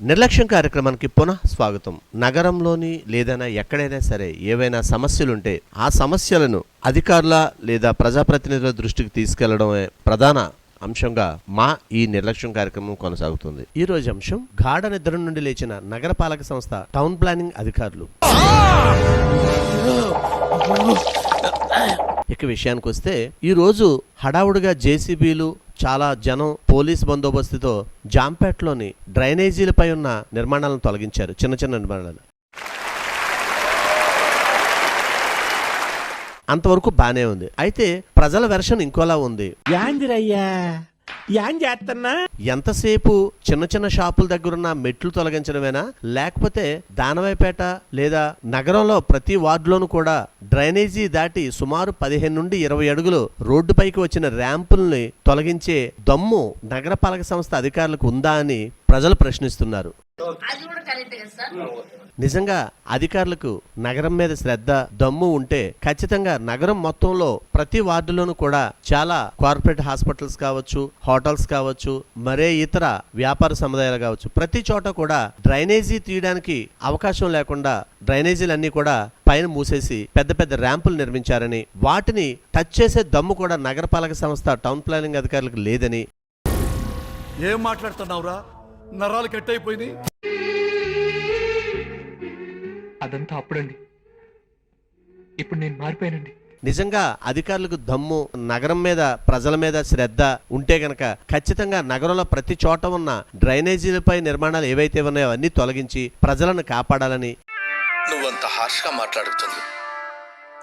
నిర్లక్ష్యం కార్యక్రమానికి పునః స్వాగతం. నగరంలోని లేదైనా ఎక్కడైనా సరే ఏవైనా సమస్యలుంటే ఆ సమస్యలను అధికారుల లేదా ప్రజాప్రతినిధుల దృష్టికి తీసుకెళ్ళడమే ప్రధాన అంశంగా మా ఈ నిర్లక్ష్యం కార్యక్రమం కొనసాగుతుంది. ఈ రోజు అంశం గాఢ నిద్ర నుండి లేచిన నగరపాలక సంస్థ టౌన్ ప్లానింగ్ అధికారులు. ఇక విషయానికి వస్తే ఈ రోజు హడావుడిగా జేసీబీలు చాలా జనం పోలీస్ బందోబస్తుతో జాంపేటలోని డ్రైనేజీలపై ఉన్న నిర్మాణాలను తొలగించారు. చిన్న చిన్న నిర్మాణాలు. అంతవరకు బానే ఉంది. అయితే ప్రజల వెర్షన్ ఇంకోలా ఉంది. ఏం చేస్తున్నా ఎంతసేపు చిన్న చిన్న షాపుల దగ్గరున్న మెట్లు తొలగించడమేనా? లేకపోతే దానవాయిపేట లేదా నగరంలో ప్రతి వార్డులోనూ కూడా డ్రైనేజీ దాటి సుమారు పదిహేను నుండి ఇరవై అడుగులు రోడ్డుపైకి వచ్చిన ర్యాంపుల్ని తొలగించే దమ్ము నగరపాలక సంస్థ అధికారులకు ఉందా అని ప్రజలు ప్రశ్నిస్తున్నారు. నిజంగా అధికారులకు నగరం మీద శ్రద్ధ దమ్ము ఉంటే ఖచ్చితంగా నగరం మొత్తంలో ప్రతి వార్డులోనూ కూడా చాలా కార్పొరేట్ హాస్పిటల్స్ కావచ్చు హోటల్స్ కావచ్చు మరే ఇతర వ్యాపార సముదాయాలు కావచ్చు. ప్రతి చోట కూడా డ్రైనేజీ తీయడానికి అవకాశం లేకుండా డ్రైనేజీలన్నీ కూడా పైన మూసేసి పెద్ద పెద్ద ర్యాంపులు నిర్మించారని వాటిని టచ్ చేసే దమ్ము కూడా నగరపాలక సంస్థ టౌన్ ప్లానింగ్ అధికారులకు లేదని. ఏం మాట్లాడుతున్నావురా? నరాలు కట్ అయిపోయింది అదంతా అప్పుడండి. ఇప్పుడు నేను మారిపోయానండి. నిజంగా అధికారులకు దమ్ము నగరం మీద ప్రజల మీద శ్రద్ధ ఉంటే గనక ఖచ్చితంగా నగరంలో ప్రతి చోట ఉన్న డ్రైనేజీలపై నిర్మాణాలు ఏవైతే ఉన్నాయో అన్ని తొలగించి ప్రజలను కాపాడాలని నువ్వంత హార్ష్గా మాట్లాడుతుంది.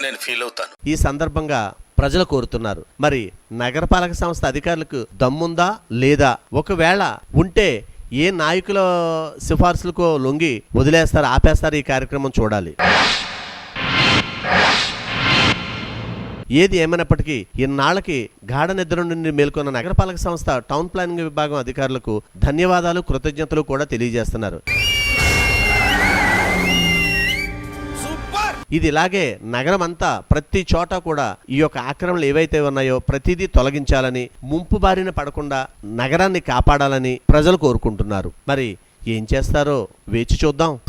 నేను ఫీల్ అవుతాను. ఈ సందర్భంగా ప్రజలు కోరుతున్నారు. మరి నగరపాలక సంస్థ అధికారులకు దమ్ముందా లేదా? ఒకవేళ ఉంటే ఏ నాయకుల సిఫార్సులకు లొంగి వదిలేస్తారు ఆపేస్తారు ఈ కార్యక్రమం చూడాలి. ఏది ఏమైనప్పటికీ ఇన్నాళ్ళకి గాఢ నిద్ర నుండి మేల్కొన్న నగరపాలక సంస్థ టౌన్ ప్లానింగ్ విభాగం అధికారులకు ధన్యవాదాలు కృతజ్ఞతలు కూడా తెలియజేస్తున్నారు. ఇది ఇలాగే నగరం అంతా ప్రతి చోట కూడా ఈ యొక్క ఆక్రమణలు ఏవైతే ఉన్నాయో ప్రతిదీ తొలగించాలని ముంపు బారిన పడకుండా నగరాన్ని కాపాడాలని ప్రజలు కోరుకుంటున్నారు. మరి ఏం చేస్తారో వేచి చూద్దాం.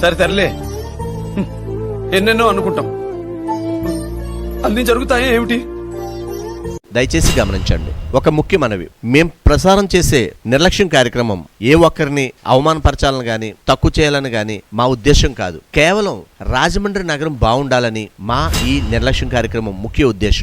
సరే సర్లే. ఎన్నెన్నో అనుకుంటాం. అన్ని జరుగుతాయా ఏమిటి? దయచేసి గమనించండి. ఒక ముఖ్య మనవి. మేం ప్రసారం చేసే నిర్లక్ష్యం కార్యక్రమం ఏ ఒక్కరిని అవమానపరచాలని గాని తక్కువ చేయాలని గాని మా ఉద్దేశం కాదు. కేవలం రాజమండ్రి నగరం బాగుండాలని మా ఈ నిర్లక్ష్యం కార్యక్రమం ముఖ్య ఉద్దేశం